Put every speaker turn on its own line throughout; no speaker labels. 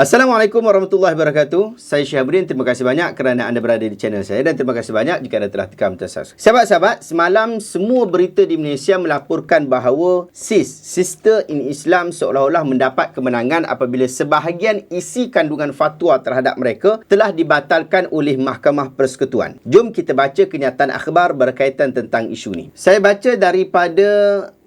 Assalamualaikum warahmatullahi wabarakatuh. Saya Syahabudin. Terima kasih banyak kerana anda berada di channel saya dan terima kasih banyak jika anda telah tekan butang subscribe. Sahabat-sahabat, semalam semua berita di Malaysia melaporkan bahawa SIS, Sister in Islam seolah-olah mendapat kemenangan apabila sebahagian isi kandungan fatwa terhadap mereka telah dibatalkan oleh Mahkamah Persekutuan. Jom kita baca kenyataan akhbar berkaitan tentang isu ini. Saya baca daripada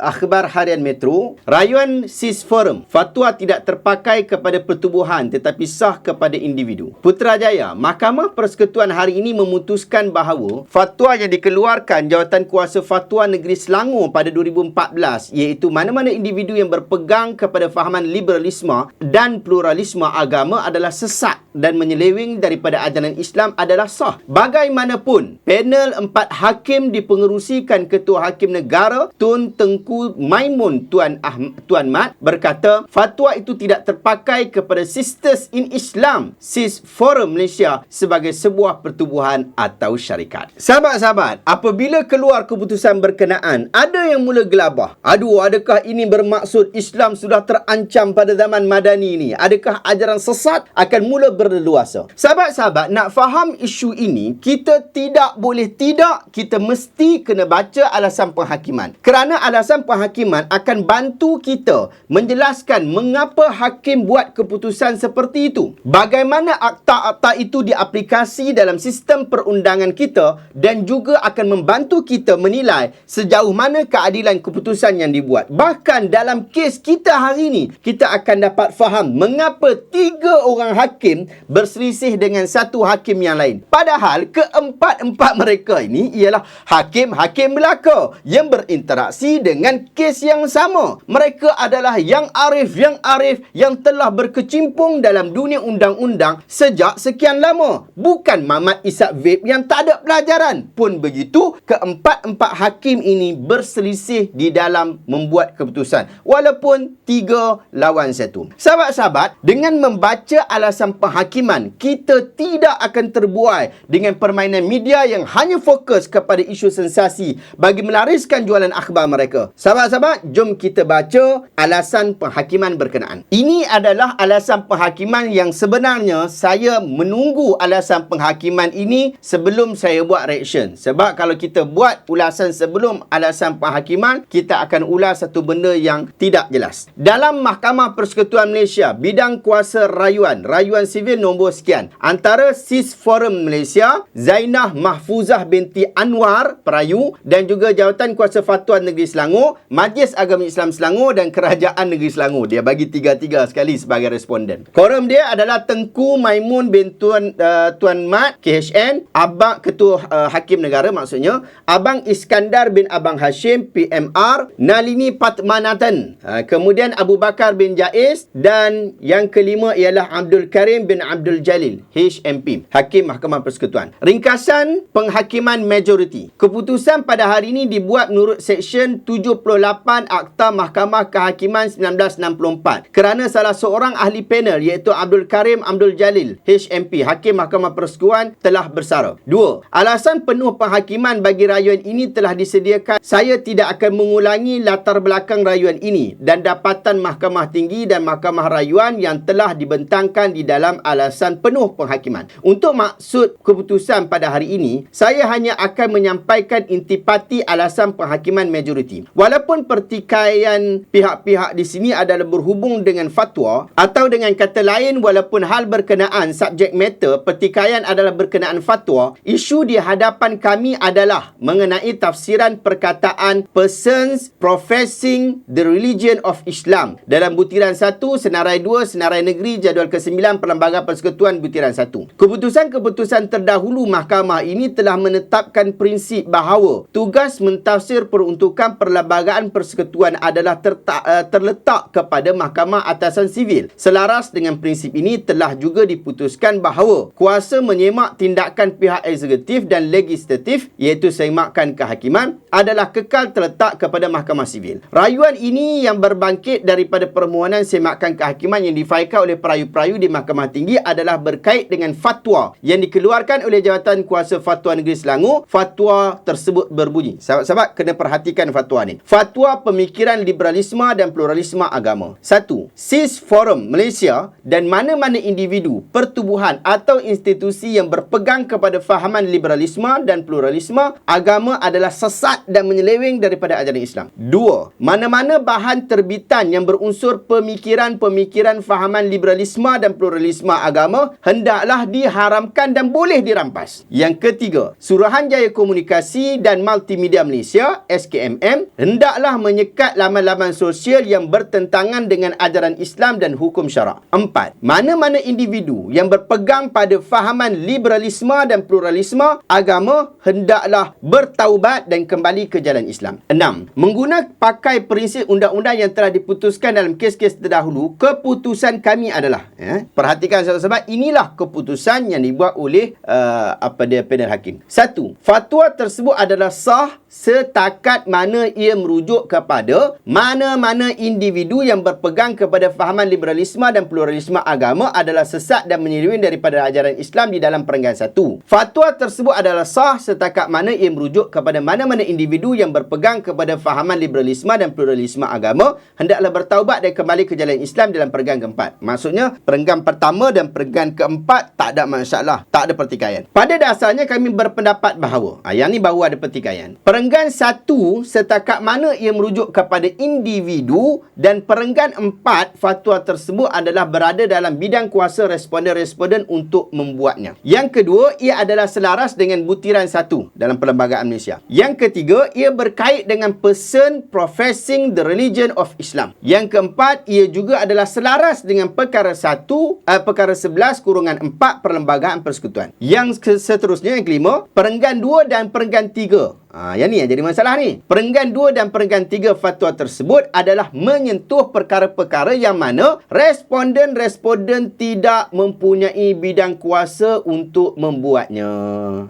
akhbar harian Metro, rayuan SIS Forum, fatwa tidak terpakai kepada pertubuhan tetapi sah kepada individu. Putrajaya, Mahkamah Persekutuan hari ini memutuskan bahawa fatwa yang dikeluarkan Jawatan Kuasa Fatwa Negeri Selangor pada 2014 iaitu mana-mana individu yang berpegang kepada fahaman liberalisme dan pluralisme agama adalah sesat dan menyeleweng daripada ajaran Islam adalah sah. Bagaimanapun, panel empat hakim dipengerusikan Ketua Hakim Negara Tun Tengku Maimun Tuan Ahmad, Tuan Mat berkata fatwa itu tidak terpakai kepada Sisters in Islam SIS Forum Malaysia sebagai sebuah pertubuhan atau syarikat. Sahabat-sahabat, apabila keluar keputusan berkenaan, ada yang mula gelabah. Aduh, adakah ini bermaksud Islam sudah terancam pada zaman madani ini? Adakah ajaran sesat akan mula berleluasa? Sahabat-sahabat, nak faham isu ini, kita tidak boleh tidak, kita mesti kena baca alasan penghakiman. Kerana alasan penghakiman akan bantu kita menjelaskan mengapa hakim buat keputusan seperti itu. Bagaimana akta-akta itu diaplikasi dalam sistem perundangan kita dan juga akan membantu kita menilai sejauh mana keadilan keputusan yang dibuat. Bahkan dalam kes kita hari ini, kita akan dapat faham mengapa tiga orang hakim berselisih dengan satu hakim yang lain. Padahal keempat-empat mereka ini ialah hakim-hakim belaka yang berinteraksi dengan kes yang sama. Mereka adalah yang arif, yang arif yang telah berkecimpung dalam dunia undang-undang sejak sekian lama. Bukan Mamat Isak Vape yang tak ada pelajaran. Pun begitu, keempat-empat hakim ini berselisih di dalam membuat keputusan. Walaupun tiga lawan satu. Sahabat-sahabat, dengan membaca alasan penghakiman, kita tidak akan terbuai dengan permainan media yang hanya fokus kepada isu sensasi bagi melariskan jualan akhbar mereka. Sahabat-sahabat, jom kita baca alasan penghakiman berkenaan. Ini adalah alasan penghakiman yang sebenarnya saya menunggu alasan penghakiman ini sebelum saya buat reaction. Sebab kalau kita buat ulasan sebelum alasan penghakiman, kita akan ulas satu benda yang tidak jelas. Dalam Mahkamah Persekutuan Malaysia, bidang kuasa rayuan, rayuan sivil nombor sekian. Antara SIS Forum Malaysia, Zainah Mahfuzah binti Anwar Perayu dan juga Jawatan Kuasa Fatwa Negeri Selangor, Majlis Agama Islam Selangor dan Kerajaan Negeri Selangor. Dia bagi tiga-tiga sekali sebagai responden. Korum dia adalah Tengku Maimun bin Tuan uh, Tuan Mat KHN, Abang Ketua uh, Hakim Negara maksudnya, Abang Iskandar bin Abang Hashim PMR, Nalini Patmanatan. Uh, kemudian Abu Bakar bin Jaiz dan yang kelima ialah Abdul Karim bin Abdul Jalil HMP, Hakim Mahkamah Persekutuan. Ringkasan penghakiman majoriti. Keputusan pada hari ini dibuat menurut Seksyen 78 Akta Mahkamah Kehakiman 1964 kerana salah seorang ahli panel iaitu Abdul Karim Abdul Jalil, HMP, Hakim Mahkamah Persekutuan telah bersara. Dua, alasan penuh penghakiman bagi rayuan ini telah disediakan. Saya tidak akan mengulangi latar belakang rayuan ini dan dapatan Mahkamah Tinggi dan Mahkamah Rayuan yang telah dibentangkan di dalam alasan penuh penghakiman. Untuk maksud keputusan pada hari ini, saya hanya akan menyampaikan intipati alasan penghakiman majoriti. Walaupun pertikaian pihak-pihak di sini adalah berhubung dengan fatwa atau dengan kata lain walaupun hal berkenaan subjek matter pertikaian adalah berkenaan fatwa isu di hadapan kami adalah mengenai tafsiran perkataan persons professing the religion of Islam. Dalam butiran 1 senarai 2 senarai negeri jadual ke-9 perlembagaan persekutuan butiran 1 keputusan-keputusan terdahulu mahkamah ini telah menetapkan prinsip bahawa tugas mentafsir peruntukan perlembagaan persekutuan adalah eh, terletak kepada mahkamah atasan sivil selaras dengan prinsip ini telah juga diputuskan bahawa kuasa menyemak tindakan pihak eksekutif dan legislatif iaitu semakkan kehakiman adalah kekal terletak kepada mahkamah sivil. Rayuan ini yang berbangkit daripada permohonan semakkan kehakiman yang difailkan oleh perayu-perayu di mahkamah tinggi adalah berkait dengan fatwa yang dikeluarkan oleh Jawatan Kuasa Fatwa Negeri Selangor. Fatwa tersebut berbunyi. Sahabat-sahabat kena perhatikan fatwa ni. Fatwa pemikiran liberalisme dan pluralisme agama. Satu, SIS Forum Malaysia dan mana-mana individu, pertubuhan atau institusi yang berpegang kepada fahaman liberalisme dan pluralisme agama adalah sesat dan menyeleweng daripada ajaran Islam. Dua, mana-mana bahan terbitan yang berunsur pemikiran-pemikiran fahaman liberalisme dan pluralisme agama hendaklah diharamkan dan boleh dirampas. Yang ketiga, Suruhanjaya Komunikasi dan Multimedia Malaysia SKMM hendaklah menyekat laman-laman sosial yang bertentangan dengan ajaran Islam dan hukum syarak. Empat, mana-mana individu yang berpegang pada fahaman liberalisme dan pluralisme agama hendaklah bertaubat dan kembali ke jalan Islam. Enam, mengguna pakai prinsip undang-undang yang telah diputuskan dalam kes-kes terdahulu, keputusan kami adalah, ya, perhatikan sahabat-sahabat, inilah keputusan yang dibuat oleh uh, apa dia panel hakim. Satu, fatwa tersebut adalah sah setakat mana ia merujuk kepada mana-mana individu yang berpegang kepada fahaman liberalisme dan pluralisme agama adalah sesat dan menyeleweng daripada ajaran Islam di dalam perenggan satu. Fatwa tersebut adalah sah setakat mana ia merujuk kepada mana-mana individu yang berpegang kepada fahaman liberalisme dan pluralisme agama hendaklah bertaubat dan kembali ke jalan Islam dalam perenggan keempat. Maksudnya, perenggan pertama dan perenggan keempat tak ada masalah, tak ada pertikaian. Pada dasarnya kami berpendapat bahawa, ah, yang ni baru ada pertikaian. Perenggan satu setakat mana ia merujuk kepada individu dan perenggan empat fatwa tersebut adalah berada dalam bidang kuasa responden-responden untuk membuatnya. Yang kedua, ia adalah selaras dengan butiran satu dalam perlembagaan Malaysia. Yang ketiga, ia berkait dengan person professing the religion of Islam. Yang keempat, ia juga adalah selaras dengan perkara satu, uh, perkara sebelas kurungan empat perlembagaan persekutuan. Yang seterusnya, yang kelima, perenggan dua dan perenggan tiga Ha, yang ni yang jadi masalah ni. Perenggan dua dan perenggan tiga fatwa tersebut adalah menyentuh perkara-perkara yang mana responden-responden tidak mempunyai bidang kuasa untuk membuatnya.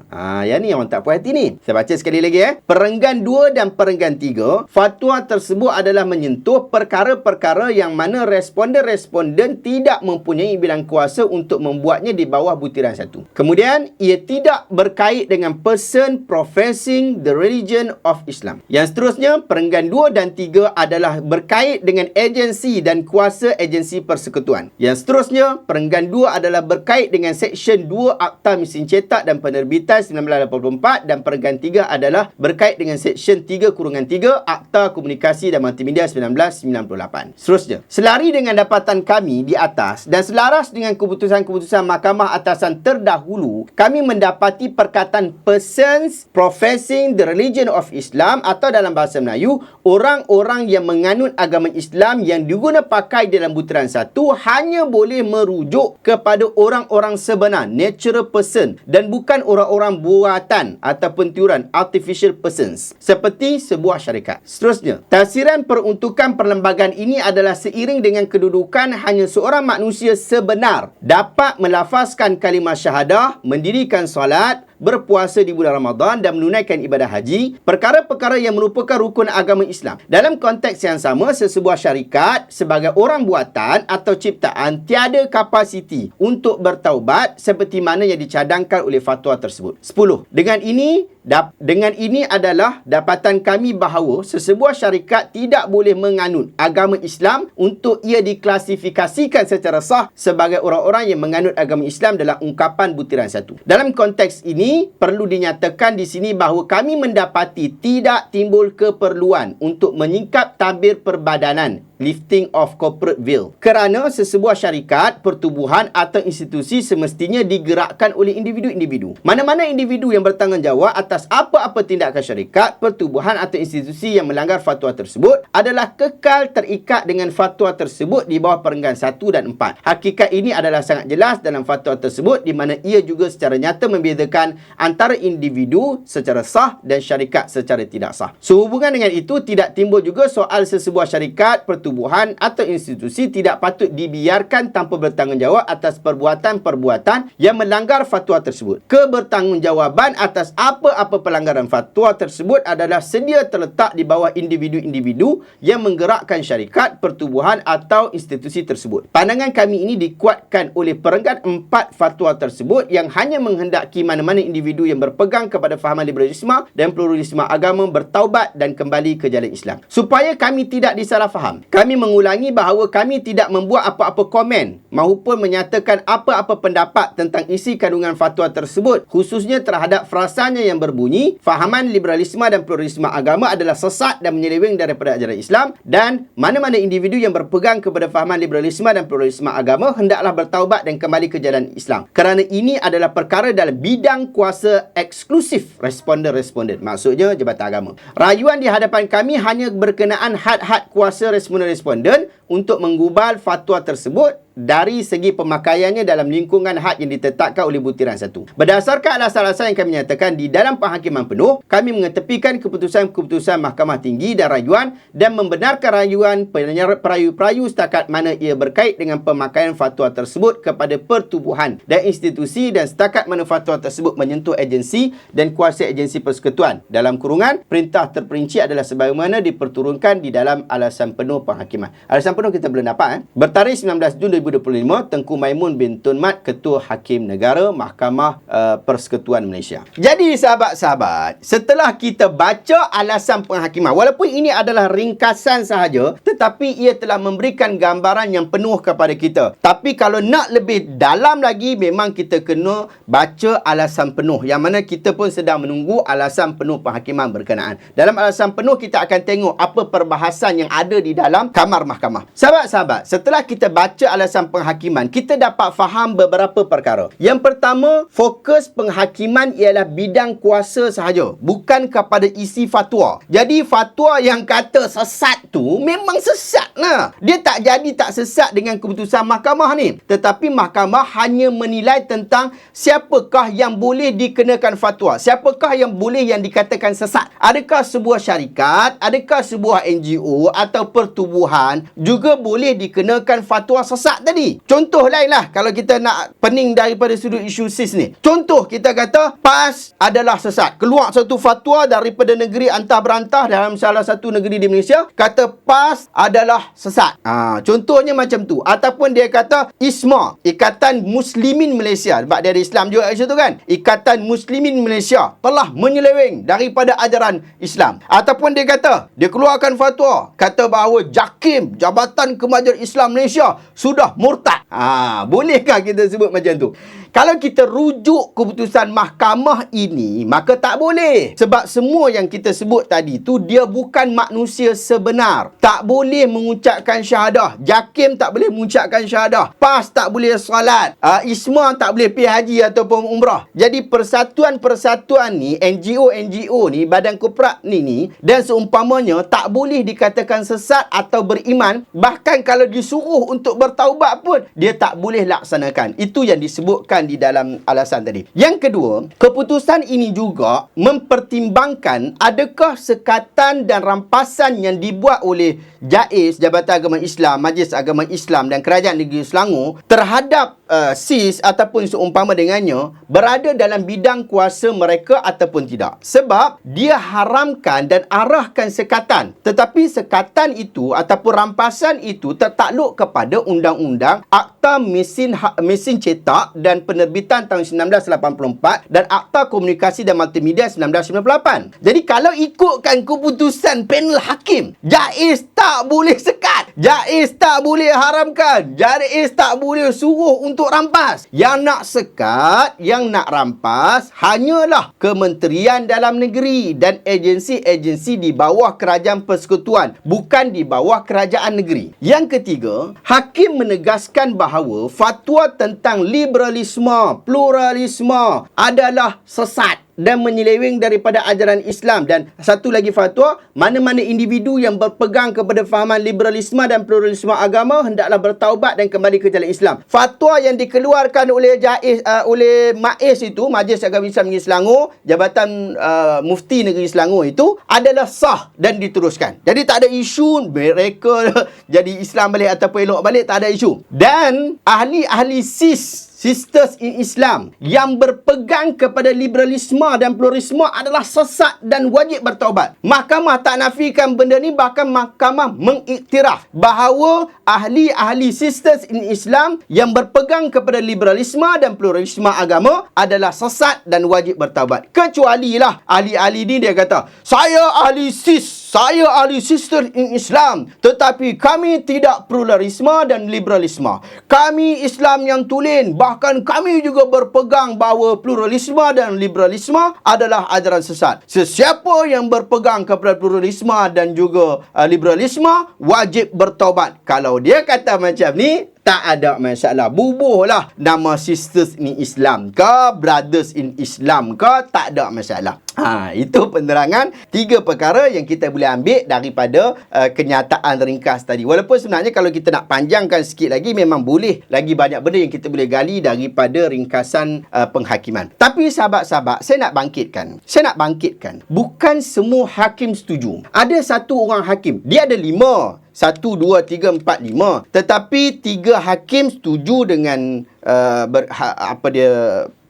Ha, yang ni yang orang tak puas hati ni. Saya baca sekali lagi eh. Perenggan dua dan perenggan tiga, fatwa tersebut adalah menyentuh perkara-perkara yang mana responden-responden tidak mempunyai bidang kuasa untuk membuatnya di bawah butiran satu. Kemudian, ia tidak berkait dengan person professing the religion of Islam. Yang seterusnya, perenggan 2 dan 3 adalah berkait dengan agensi dan kuasa agensi persekutuan. Yang seterusnya, perenggan 2 adalah berkait dengan Seksyen 2 Akta Mesin Cetak dan Penerbitan 1984 dan perenggan 3 adalah berkait dengan Seksyen 3 Kurungan 3 Akta Komunikasi dan Multimedia 1998. Seterusnya, selari dengan dapatan kami di atas dan selaras dengan keputusan-keputusan Mahkamah Atasan terdahulu, kami mendapati perkataan persons professing the the religion of Islam atau dalam bahasa Melayu, orang-orang yang menganut agama Islam yang diguna pakai dalam butiran satu hanya boleh merujuk kepada orang-orang sebenar, natural person dan bukan orang-orang buatan ataupun tiuran, artificial persons. Seperti sebuah syarikat. Seterusnya, tafsiran peruntukan perlembagaan ini adalah seiring dengan kedudukan hanya seorang manusia sebenar dapat melafazkan kalimah syahadah, mendirikan solat, berpuasa di bulan Ramadan dan menunaikan ibadah haji, perkara-perkara yang merupakan rukun agama Islam. Dalam konteks yang sama, sesebuah syarikat sebagai orang buatan atau ciptaan tiada kapasiti untuk bertaubat seperti mana yang dicadangkan oleh fatwa tersebut. 10. Dengan ini, Dap, dengan ini adalah dapatan kami bahawa sesebuah syarikat tidak boleh menganut agama Islam untuk ia diklasifikasikan secara sah sebagai orang-orang yang menganut agama Islam dalam ungkapan butiran satu. Dalam konteks ini, perlu dinyatakan di sini bahawa kami mendapati tidak timbul keperluan untuk menyingkap tabir perbadanan lifting of corporate veil. Kerana sesebuah syarikat, pertubuhan atau institusi semestinya digerakkan oleh individu-individu. Mana-mana individu yang bertanggungjawab atas apa-apa tindakan syarikat, pertubuhan atau institusi yang melanggar fatwa tersebut adalah kekal terikat dengan fatwa tersebut di bawah perenggan 1 dan 4. Hakikat ini adalah sangat jelas dalam fatwa tersebut di mana ia juga secara nyata membezakan antara individu secara sah dan syarikat secara tidak sah. Sehubungan dengan itu, tidak timbul juga soal sesebuah syarikat, pertubuhan pertubuhan atau institusi tidak patut dibiarkan tanpa bertanggungjawab atas perbuatan-perbuatan yang melanggar fatwa tersebut. Kebertanggungjawaban atas apa-apa pelanggaran fatwa tersebut adalah sedia terletak di bawah individu-individu yang menggerakkan syarikat, pertubuhan atau institusi tersebut. Pandangan kami ini dikuatkan oleh perenggan empat fatwa tersebut yang hanya menghendaki mana-mana individu yang berpegang kepada fahaman liberalisme dan pluralisme agama bertaubat dan kembali ke jalan Islam. Supaya kami tidak disalah faham, kami mengulangi bahawa kami tidak membuat apa-apa komen maupun menyatakan apa-apa pendapat tentang isi kandungan fatwa tersebut khususnya terhadap frasanya yang berbunyi fahaman liberalisme dan pluralisme agama adalah sesat dan menyeleweng daripada ajaran Islam dan mana-mana individu yang berpegang kepada fahaman liberalisme dan pluralisme agama hendaklah bertaubat dan kembali ke jalan Islam. Kerana ini adalah perkara dalam bidang kuasa eksklusif responden-responden. Maksudnya Jabatan Agama. Rayuan di hadapan kami hanya berkenaan had-had kuasa responden-responden untuk menggubal fatwa tersebut dari segi pemakaiannya dalam lingkungan had yang ditetapkan oleh butiran satu. Berdasarkan alasan-alasan yang kami nyatakan di dalam penghakiman penuh, kami mengetepikan keputusan-keputusan Mahkamah Tinggi dan rayuan dan membenarkan rayuan perayu-perayu setakat mana ia berkait dengan pemakaian fatwa tersebut kepada pertubuhan dan institusi dan setakat mana fatwa tersebut menyentuh agensi dan kuasa agensi persekutuan. Dalam kurungan, perintah terperinci adalah sebagaimana diperturunkan di dalam alasan penuh penghakiman. Alasan penuh kita belum dapat. Eh? Bertarikh 19 Jun 2025 Tengku Maimun bin Tun Mat Ketua Hakim Negara Mahkamah uh, Persekutuan Malaysia. Jadi sahabat-sahabat, setelah kita baca alasan penghakiman, walaupun ini adalah ringkasan sahaja, tetapi ia telah memberikan gambaran yang penuh kepada kita. Tapi kalau nak lebih dalam lagi, memang kita kena baca alasan penuh. Yang mana kita pun sedang menunggu alasan penuh penghakiman berkenaan. Dalam alasan penuh, kita akan tengok apa perbahasan yang ada di dalam kamar mahkamah. Sahabat-sahabat, setelah kita baca alasan penjelasan penghakiman, kita dapat faham beberapa perkara. Yang pertama, fokus penghakiman ialah bidang kuasa sahaja, bukan kepada isi fatwa. Jadi fatwa yang kata sesat tu memang sesat lah. Dia tak jadi tak sesat dengan keputusan mahkamah ni. Tetapi mahkamah hanya menilai tentang siapakah yang boleh dikenakan fatwa. Siapakah yang boleh yang dikatakan sesat. Adakah sebuah syarikat, adakah sebuah NGO atau pertubuhan juga boleh dikenakan fatwa sesat tadi. Contoh lain lah kalau kita nak pening daripada sudut isu SIS ni. Contoh kita kata PAS adalah sesat. Keluar satu fatwa daripada negeri antah berantah dalam salah satu negeri di Malaysia. Kata PAS adalah sesat. Ha, contohnya macam tu. Ataupun dia kata ISMA. Ikatan Muslimin Malaysia. Sebab dia ada Islam juga kat situ kan. Ikatan Muslimin Malaysia telah menyeleweng daripada ajaran Islam. Ataupun dia kata dia keluarkan fatwa. Kata bahawa JAKIM Jabatan Kemajuan Islam Malaysia sudah murtad. Ha, bolehkah kita sebut macam tu? Kalau kita rujuk keputusan mahkamah ini, maka tak boleh. Sebab semua yang kita sebut tadi tu dia bukan manusia sebenar. Tak boleh mengucapkan syahadah. Jakim tak boleh mengucapkan syahadah. PAS tak boleh salat. Uh, ISMA tak boleh pergi haji ataupun umrah. Jadi persatuan-persatuan ni, NGO-NGO ni, badan korporat ni ni dan seumpamanya tak boleh dikatakan sesat atau beriman. Bahkan kalau disuruh untuk bertaubat pun, dia tak boleh laksanakan. Itu yang disebutkan disebutkan di dalam alasan tadi. Yang kedua, keputusan ini juga mempertimbangkan adakah sekatan dan rampasan yang dibuat oleh JAIS, Jabatan Agama Islam, Majlis Agama Islam dan Kerajaan Negeri Selangor terhadap uh, SIS ataupun seumpama dengannya berada dalam bidang kuasa mereka ataupun tidak. Sebab dia haramkan dan arahkan sekatan. Tetapi sekatan itu ataupun rampasan itu tertakluk kepada undang-undang Akta Mesin ha-, Mesin Cetak dan penerbitan tahun 1984 dan Akta Komunikasi dan Multimedia 1998. Jadi kalau ikutkan keputusan panel hakim, Jaiz tak boleh sekat. Jaiz tak boleh haramkan. Jaiz tak boleh suruh untuk rampas. Yang nak sekat, yang nak rampas hanyalah Kementerian Dalam Negeri dan agensi-agensi di bawah Kerajaan Persekutuan, bukan di bawah Kerajaan Negeri. Yang ketiga, hakim menegaskan bahawa fatwa tentang liberalisme pluralisme adalah sesat dan menyeleweng daripada ajaran Islam dan satu lagi fatwa mana-mana individu yang berpegang kepada fahaman liberalisme dan pluralisme agama hendaklah bertaubat dan kembali ke jalan Islam. Fatwa yang dikeluarkan oleh Jais uh, oleh MAIS itu Majlis Agama Islam Negeri Selangor, Jabatan uh, Mufti Negeri Selangor itu adalah sah dan diteruskan. Jadi tak ada isu mereka jadi Islam balik ataupun elok balik tak ada isu. Dan ahli-ahli SIS sisters in Islam yang berpegang kepada liberalisme dan pluralisme adalah sesat dan wajib bertaubat. Mahkamah tak nafikan benda ni bahkan mahkamah mengiktiraf bahawa ahli-ahli sisters in Islam yang berpegang kepada liberalisme dan pluralisme agama adalah sesat dan wajib bertaubat. Kecuali lah ahli-ahli ni dia kata, saya ahli sis saya ahli sister in Islam tetapi kami tidak pluralisme dan liberalisme. Kami Islam yang tulen bahkan kami juga berpegang bahawa pluralisme dan liberalisme adalah ajaran sesat. Sesiapa yang berpegang kepada pluralisme dan juga uh, liberalisme wajib bertaubat. Kalau dia kata macam ni tak ada masalah. Bubuhlah nama sisters in Islam ke, brothers in Islam ke, tak ada masalah. Ha, itu penerangan tiga perkara yang kita boleh ambil daripada uh, kenyataan ringkas tadi. Walaupun sebenarnya kalau kita nak panjangkan sikit lagi, memang boleh lagi banyak benda yang kita boleh gali daripada ringkasan uh, penghakiman. Tapi sahabat-sahabat, saya nak bangkitkan. Saya nak bangkitkan. Bukan semua hakim setuju. Ada satu orang hakim. Dia ada lima satu, dua, tiga, empat, lima. Tetapi tiga hakim setuju dengan uh, ber, ha, apa dia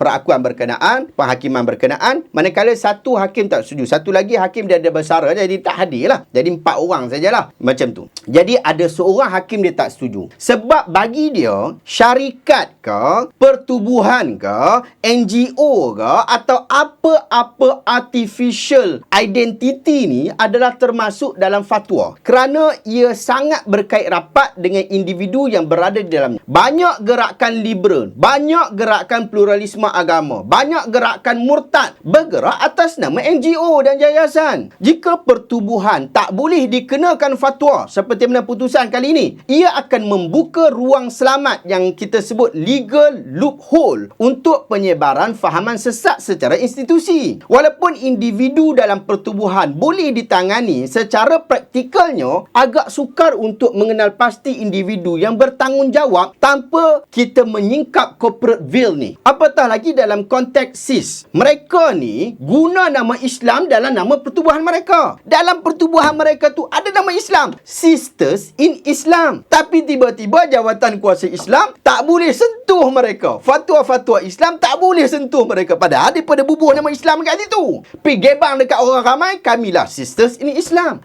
perakuan berkenaan, penghakiman berkenaan. Manakala satu hakim tak setuju. Satu lagi hakim dia ada bersara jadi tak hadir lah. Jadi empat orang sajalah. Macam tu. Jadi ada seorang hakim dia tak setuju. Sebab bagi dia, syarikat ke, pertubuhan ke, NGO ke, atau apa-apa artificial identity ni adalah termasuk dalam fatwa. Kerana ia sangat berkait rapat dengan individu yang berada di dalamnya. Banyak gerakan liberal, banyak gerakan pluralisme agama. Banyak gerakan murtad bergerak atas nama NGO dan yayasan. Jika pertubuhan tak boleh dikenakan fatwa seperti mana putusan kali ini, ia akan membuka ruang selamat yang kita sebut legal loophole untuk penyebaran fahaman sesat secara institusi. Walaupun individu dalam pertubuhan boleh ditangani secara praktikalnya agak sukar untuk mengenal pasti individu yang bertanggungjawab tanpa kita menyingkap corporate veil ni. Apatah lagi dalam konteks SIS. Mereka ni guna nama Islam dalam nama pertubuhan mereka. Dalam pertubuhan mereka tu ada nama Islam. Sisters in Islam. Tapi tiba-tiba jawatan kuasa Islam tak boleh sentuh mereka. Fatwa-fatwa Islam tak boleh sentuh mereka. Padahal daripada bubuh nama Islam kat situ. Pergi gebang dekat orang ramai, kamilah sisters in Islam.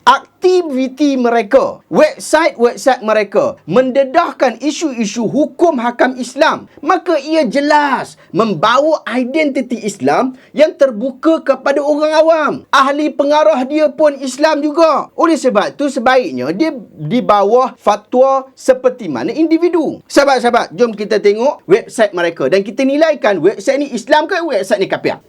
Aktiviti mereka, website-website mereka mendedahkan isu-isu hukum hakam Islam. Maka ia jelas membawa identiti Islam yang terbuka kepada orang awam. Ahli pengarah dia pun Islam juga. Oleh sebab tu sebaiknya dia di bawah fatwa seperti mana individu. Sahabat-sahabat, jom kita tengok website mereka dan kita nilaikan website ni Islam ke website ni kafir.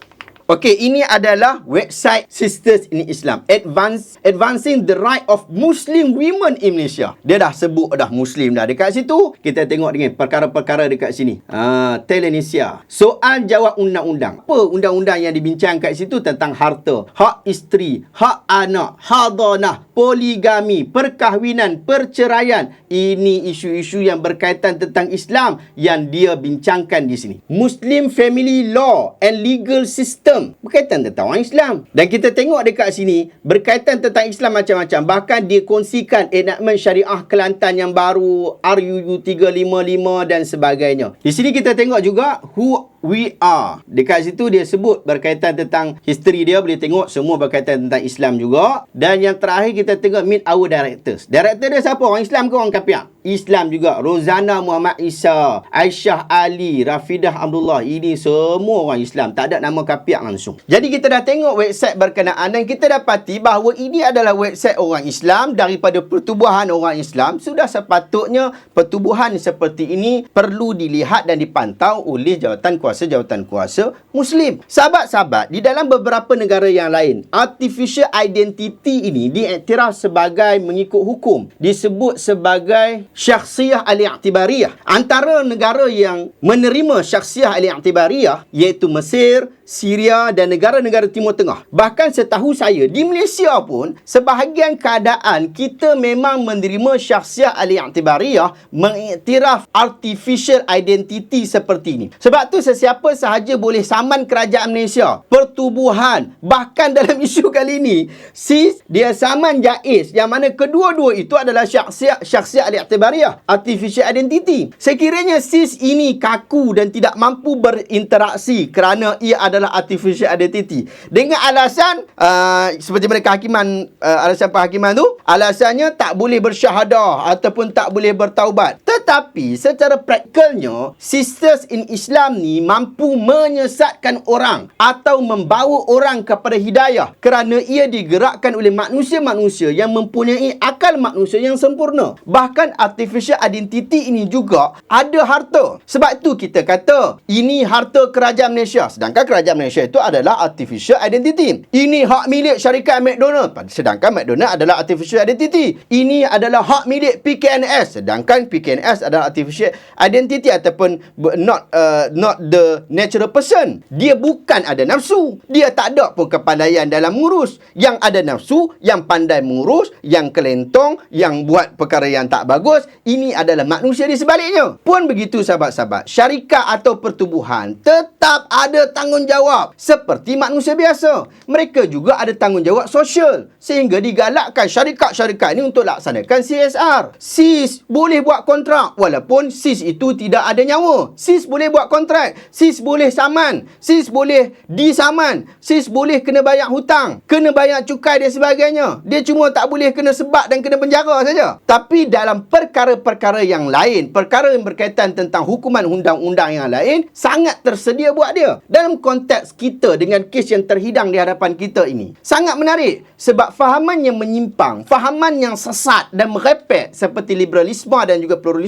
Okey, ini adalah website Sisters in Islam. Advance, advancing the right of Muslim women in Malaysia. Dia dah sebut dah Muslim dah dekat situ. Kita tengok dengan perkara-perkara dekat sini. Ha, Telenesia. Soal jawab undang-undang. Apa undang-undang yang dibincangkan kat situ tentang harta, hak isteri, hak anak, hadanah, poligami, perkahwinan, perceraian. Ini isu-isu yang berkaitan tentang Islam yang dia bincangkan di sini. Muslim family law and legal system Islam. Berkaitan tentang orang Islam. Dan kita tengok dekat sini berkaitan tentang Islam macam-macam. Bahkan dia kongsikan enactment syariah Kelantan yang baru RUU 355 dan sebagainya. Di sini kita tengok juga who we are. Dekat situ dia sebut berkaitan tentang history dia boleh tengok semua berkaitan tentang Islam juga. Dan yang terakhir kita tengok meet our directors. Director dia siapa? Orang Islam ke orang kafir? Islam juga. Rozana Muhammad Isa, Aisyah Ali, Rafidah Abdullah. Ini semua orang Islam. Tak ada nama kafir langsung. Jadi kita dah tengok website berkenaan dan kita dapati bahawa ini adalah website orang Islam daripada pertubuhan orang Islam. Sudah sepatutnya pertubuhan seperti ini perlu dilihat dan dipantau oleh jawatan kuasa kuasa jawatan kuasa muslim. Sahabat-sahabat, di dalam beberapa negara yang lain, artificial identity ini diiktiraf sebagai mengikut hukum. Disebut sebagai syakhsiyah al-i'tibariyah. Antara negara yang menerima syakhsiyah al-i'tibariyah iaitu Mesir, Syria dan negara-negara Timur Tengah. Bahkan setahu saya, di Malaysia pun, sebahagian keadaan kita memang menerima syakhsiat al-i'tibariyah mengiktiraf artificial identity seperti ini. Sebab tu sesiapa sahaja boleh saman kerajaan Malaysia, pertubuhan, bahkan dalam isu kali ini, SIS dia saman JAIS yang mana kedua-dua itu adalah syakhsiat syakhsiat al-i'tibariyah, artificial identity. Sekiranya SIS ini kaku dan tidak mampu berinteraksi kerana ia adalah artificial identity. Dengan alasan uh, seperti mereka hakiman uh, alasan penghakiman tu alasannya tak boleh bersyahadah ataupun tak boleh bertaubat tetapi secara praktikalnya sisters in Islam ni mampu menyesatkan orang atau membawa orang kepada hidayah kerana ia digerakkan oleh manusia-manusia yang mempunyai akal manusia yang sempurna. Bahkan artificial identity ini juga ada harta. Sebab tu kita kata ini harta kerajaan Malaysia. Sedangkan kerajaan Malaysia itu adalah artificial identity. Ini hak milik syarikat McDonald. Sedangkan McDonald adalah artificial identity. Ini adalah hak milik PKNS sedangkan PKNS adalah artificial identity ataupun not uh, not the natural person. Dia bukan ada nafsu. Dia tak ada pun kepandaian dalam mengurus. Yang ada nafsu, yang pandai mengurus, yang kelentong, yang buat perkara yang tak bagus, ini adalah manusia di sebaliknya. Pun begitu sahabat-sahabat, syarikat atau pertubuhan tetap ada tanggungjawab seperti manusia biasa. Mereka juga ada tanggungjawab sosial sehingga digalakkan syarikat-syarikat ini untuk laksanakan CSR. SIS boleh buat kontrak walaupun SIS itu tidak ada nyawa. SIS boleh buat kontrak. SIS boleh saman. SIS boleh disaman. SIS boleh kena bayar hutang. Kena bayar cukai dan sebagainya. Dia cuma tak boleh kena sebab dan kena penjara saja. Tapi dalam perkara-perkara yang lain, perkara yang berkaitan tentang hukuman undang-undang yang lain, sangat tersedia buat dia. Dalam konteks kita dengan kes yang terhidang di hadapan kita ini. Sangat menarik sebab fahaman yang menyimpang, fahaman yang sesat dan merepek seperti liberalisme dan juga pluralisme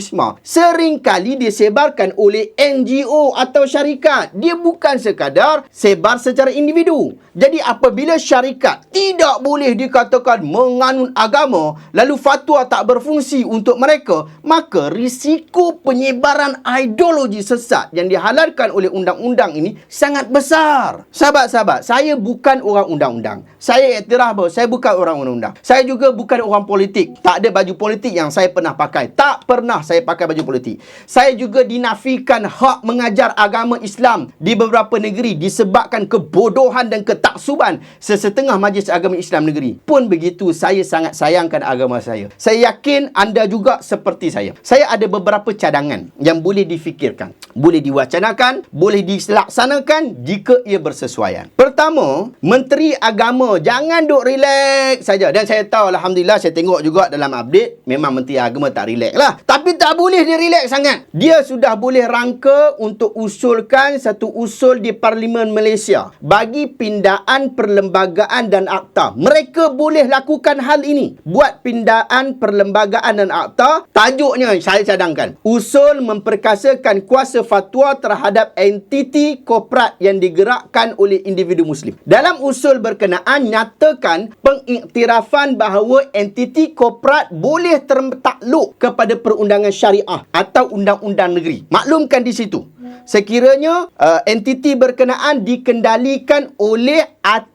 seringkali disebarkan oleh NGO atau syarikat. Dia bukan sekadar sebar secara individu. Jadi apabila syarikat tidak boleh dikatakan menganut agama lalu fatwa tak berfungsi untuk mereka, maka risiko penyebaran ideologi sesat yang dihalalkan oleh undang-undang ini sangat besar. Sahabat-sahabat, saya bukan orang undang-undang. Saya iktiraf bahawa saya bukan orang undang-undang. Saya juga bukan orang politik. Tak ada baju politik yang saya pernah pakai. Tak pernah saya pakai baju politik. Saya juga dinafikan hak mengajar agama Islam di beberapa negeri disebabkan kebodohan dan ketaksuban sesetengah majlis agama Islam negeri. Pun begitu, saya sangat sayangkan agama saya. Saya yakin anda juga seperti saya. Saya ada beberapa cadangan yang boleh difikirkan. Boleh diwacanakan, boleh dilaksanakan jika ia bersesuaian. Pertama, Menteri Agama jangan duk relax saja. Dan saya tahu, Alhamdulillah, saya tengok juga dalam update, memang Menteri Agama tak relax lah. Tapi tak boleh dia relax sangat. Dia sudah boleh rangka untuk usulkan satu usul di Parlimen Malaysia bagi pindaan perlembagaan dan akta. Mereka boleh lakukan hal ini. Buat pindaan perlembagaan dan akta, tajuknya saya cadangkan. Usul memperkasakan kuasa fatwa terhadap entiti korporat yang digerakkan oleh individu Muslim. Dalam usul berkenaan, nyatakan pengiktirafan bahawa entiti korporat boleh tertakluk kepada perundangan syariah atau undang-undang negeri. Maklumkan di situ. Sekiranya uh, entiti berkenaan dikendalikan oleh atau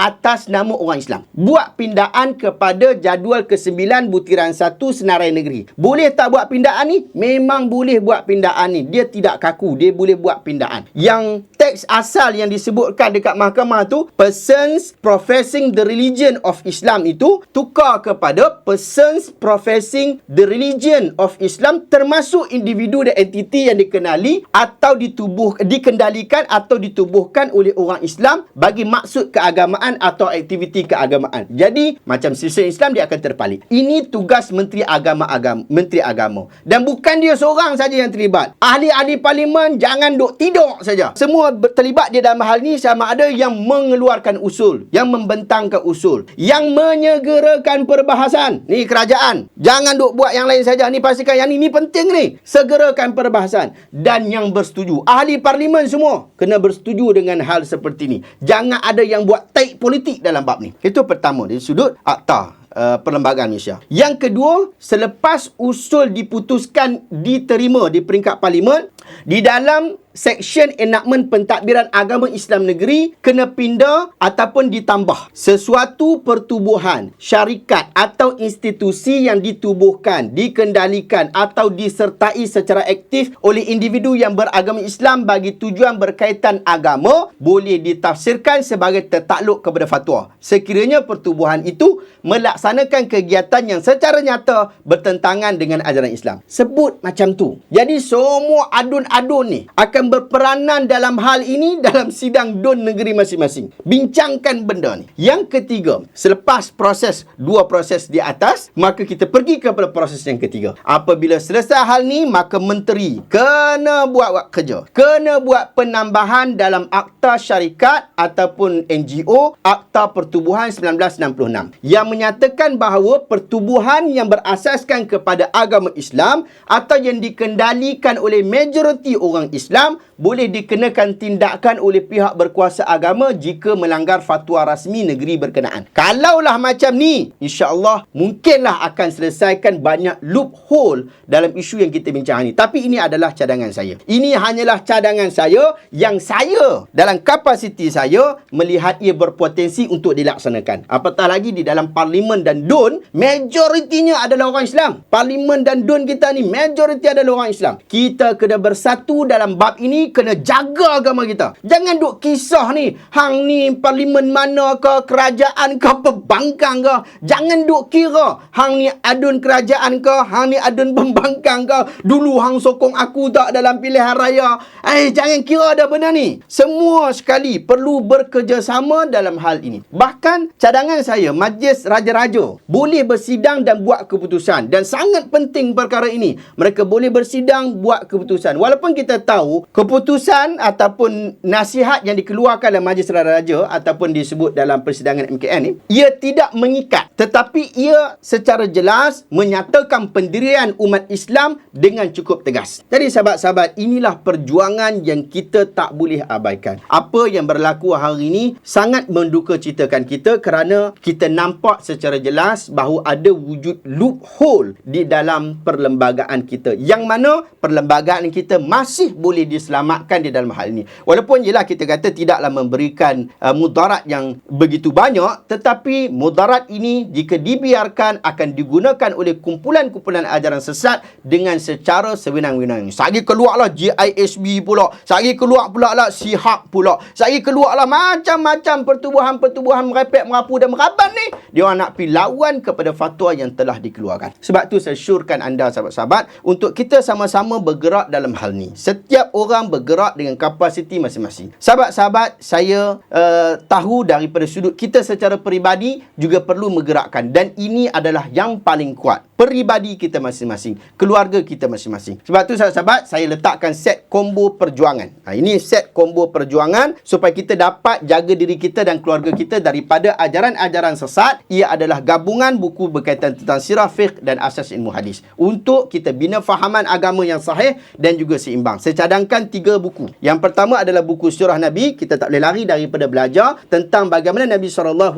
atas nama orang Islam. Buat pindaan kepada jadual ke-9 butiran 1 senarai negeri. Boleh tak buat pindaan ni? Memang boleh buat pindaan ni. Dia tidak kaku. Dia boleh buat pindaan. Yang teks asal yang disebutkan dekat mahkamah tu, persons professing the religion of Islam itu tukar kepada persons professing the religion of Islam termasuk individu dan entiti yang dikenali atau ditubuh dikendalikan atau ditubuhkan oleh orang Islam bagi maksud keagamaan atau aktiviti keagamaan. Jadi macam sistem Islam dia akan terpalit. Ini tugas Menteri Agama Agama Menteri Agama. Dan bukan dia seorang saja yang terlibat. Ahli-ahli parlimen jangan duk tidur saja. Semua terlibat dia dalam hal ni sama ada yang mengeluarkan usul, yang membentangkan usul, yang menyegerakan perbahasan. Ni kerajaan. Jangan duk buat yang lain saja. Ni pastikan yang ni ni penting ni. Segerakan perbahasan dan yang bersetuju. Ahli parlimen semua kena bersetuju dengan hal seperti ni. Jangan ada yang buat taik politik dalam bab ni. Itu pertama dari sudut akta uh, perlembagaan Malaysia. Yang kedua, selepas usul diputuskan diterima di peringkat parlimen, di dalam Section enakmen pentadbiran agama Islam negeri kena pindah ataupun ditambah. Sesuatu pertubuhan, syarikat atau institusi yang ditubuhkan, dikendalikan atau disertai secara aktif oleh individu yang beragama Islam bagi tujuan berkaitan agama boleh ditafsirkan sebagai tertakluk kepada fatwa. Sekiranya pertubuhan itu melaksanakan kegiatan yang secara nyata bertentangan dengan ajaran Islam. Sebut macam tu. Jadi semua adun-adun ni akan berperanan dalam hal ini dalam sidang DUN negeri masing-masing. Bincangkan benda ni. Yang ketiga, selepas proses dua proses di atas, maka kita pergi kepada proses yang ketiga. Apabila selesai hal ni, maka menteri kena buat kerja. Kena buat penambahan dalam akta syarikat ataupun NGO, akta pertubuhan 1966 yang menyatakan bahawa pertubuhan yang berasaskan kepada agama Islam atau yang dikendalikan oleh majoriti orang Islam boleh dikenakan tindakan oleh pihak berkuasa agama jika melanggar fatwa rasmi negeri berkenaan. Kalaulah macam ni, insya-Allah mungkinlah akan selesaikan banyak loophole dalam isu yang kita bincang ni. Tapi ini adalah cadangan saya. Ini hanyalah cadangan saya yang saya dalam kapasiti saya melihat ia berpotensi untuk dilaksanakan. Apatah lagi di dalam parlimen dan DUN, majoritinya adalah orang Islam. Parlimen dan DUN kita ni majoriti adalah orang Islam. Kita kena bersatu dalam bab ini kena jaga agama kita. Jangan duk kisah ni, hang ni parlimen mana ke, kerajaan ke, pembangkang ke. Jangan duk kira, hang ni adun kerajaan ke, hang ni adun pembangkang ke. Dulu hang sokong aku tak dalam pilihan raya. Eh, jangan kira ada benda ni. Semua sekali perlu bekerjasama dalam hal ini. Bahkan cadangan saya, majlis raja-raja boleh bersidang dan buat keputusan. Dan sangat penting perkara ini. Mereka boleh bersidang, buat keputusan. Walaupun kita tahu, keputusan ataupun nasihat yang dikeluarkan dalam majlis raja ataupun disebut dalam persidangan MKN ni ia tidak mengikat tetapi ia secara jelas menyatakan pendirian umat Islam dengan cukup tegas. Jadi sahabat-sahabat inilah perjuangan yang kita tak boleh abaikan. Apa yang berlaku hari ini sangat menduka citakan kita kerana kita nampak secara jelas bahawa ada wujud loophole di dalam perlembagaan kita yang mana perlembagaan kita masih boleh diselamatkan selamatkan di dalam hal ini. Walaupun jelah kita kata tidaklah memberikan uh, mudarat yang begitu banyak tetapi mudarat ini jika dibiarkan akan digunakan oleh kumpulan-kumpulan ajaran sesat dengan secara sewenang-wenang. Sagi keluarlah GISB pula. Sagi keluar pula lah Sihak pula. Sagi keluarlah macam-macam pertubuhan-pertubuhan merepek, merapu dan meraban ni. Dia orang nak pergi lawan kepada fatwa yang telah dikeluarkan. Sebab tu saya syurkan anda sahabat-sahabat untuk kita sama-sama bergerak dalam hal ni. Setiap orang ber bergerak dengan kapasiti masing-masing. Sahabat-sahabat, saya uh, tahu daripada sudut kita secara peribadi juga perlu menggerakkan dan ini adalah yang paling kuat. Peribadi kita masing-masing, keluarga kita masing-masing. Sebab tu sahabat-sahabat, saya letakkan set combo perjuangan. Ha, ini set combo perjuangan supaya kita dapat jaga diri kita dan keluarga kita daripada ajaran-ajaran sesat. Ia adalah gabungan buku berkaitan tentang sirah fiqh dan asas ilmu hadis. Untuk kita bina fahaman agama yang sahih dan juga seimbang. Saya cadangkan tiga buku. Yang pertama adalah buku Surah Nabi. Kita tak boleh lari daripada belajar tentang bagaimana Nabi SAW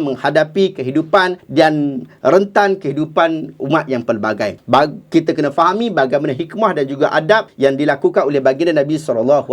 menghadapi kehidupan dan rentan kehidupan umat yang pelbagai. Kita kena fahami bagaimana hikmah dan juga adab yang dilakukan oleh baginda Nabi SAW.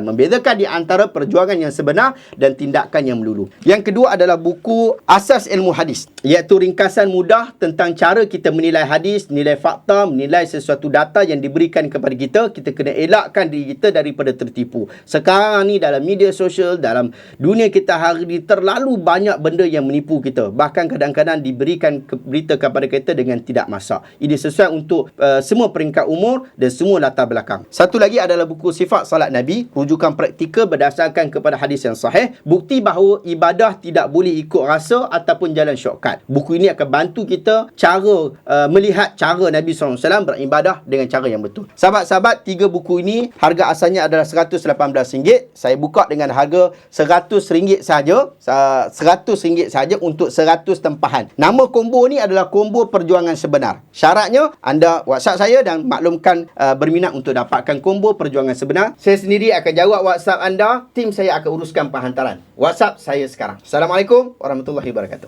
Membezakan di antara perjuangan yang sebenar dan tindakan yang melulu. Yang kedua adalah buku Asas Ilmu Hadis. Iaitu ringkasan mudah tentang cara kita menilai hadis, nilai fakta, menilai sesuatu data yang diberikan kepada kita. Kita kena elakkan diri kita daripada tertipu. Sekarang ni dalam media sosial, dalam dunia kita hari ini terlalu banyak benda yang menipu kita. Bahkan kadang-kadang diberikan berita kepada kita dengan tidak masak. Ini sesuai untuk uh, semua peringkat umur dan semua latar belakang. Satu lagi adalah buku Sifat Salat Nabi, rujukan praktikal berdasarkan kepada hadis yang sahih, bukti bahawa ibadah tidak boleh ikut rasa ataupun jalan shortcut. Buku ini akan bantu kita cara uh, melihat cara Nabi SAW beribadah dengan cara yang betul. Sahabat-sahabat, tiga buku ini harga asalnya adalah RM118. Saya buka dengan harga RM100 saja. RM100 saja untuk 100 tempahan. Nama combo ni adalah combo perjuangan sebenar. Syaratnya anda WhatsApp saya dan maklumkan uh, berminat untuk dapatkan combo perjuangan sebenar. Saya sendiri akan jawab WhatsApp anda. Tim saya akan uruskan penghantaran. WhatsApp saya sekarang. Assalamualaikum warahmatullahi wabarakatuh.